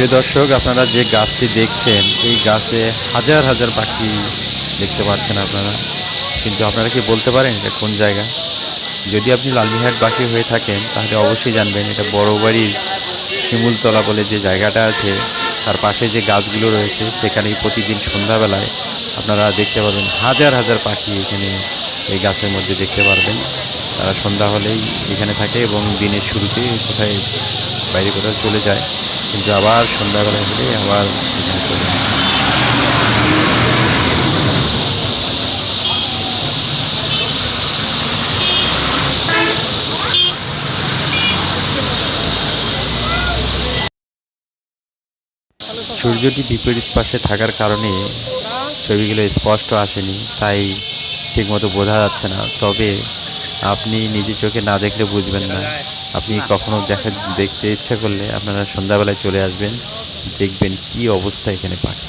প্রিয় দর্শক, আপনারা যে গাছটি দেখছেন, এই গাছে হাজার হাজার পাখি দেখতে পাচ্ছেন আপনারা। কিন্তু আপনারা কি বলতে পারেন এটা কোন জায়গা? যদি আপনি লালমিহাটবাসী হয়ে থাকেন, তাহলে অবশ্যই জানবেন এটা বড় বাড়ির শিমুলতলা বলে যে জায়গাটা আছে, তার পাশে যে গাছগুলো রয়েছে, সেখানেই প্রতিদিন সন্ধ্যাবেলায় আপনারা দেখতে পাবেন হাজার হাজার পাখি এখানে এই গাছের মধ্যে দেখতে পারবেন। তারা সন্ধ্যা হলেই এখানে থাকে এবং দিনের শুরুতে কোথায় বাইরে কোথাও চলে যায়, কিন্তু আবার সন্ধ্যাবেলা হলে আবার চলে। সূর্যটি বিপরীত পাশে থাকার কারণে ছবিগুলো স্পষ্ট আসেনি, তাই ঠিকমতো বোঝা যাচ্ছে না তবে আপনি নিজে চোখে না দেখলে বুঝবেন না আপনি কখনো দেখা, দেখতে ইচ্ছা করলে আপনারা সন্ধ্যাবেলায় চলে আসবেন, দেখবেন কি অবস্থা এখানে পাখি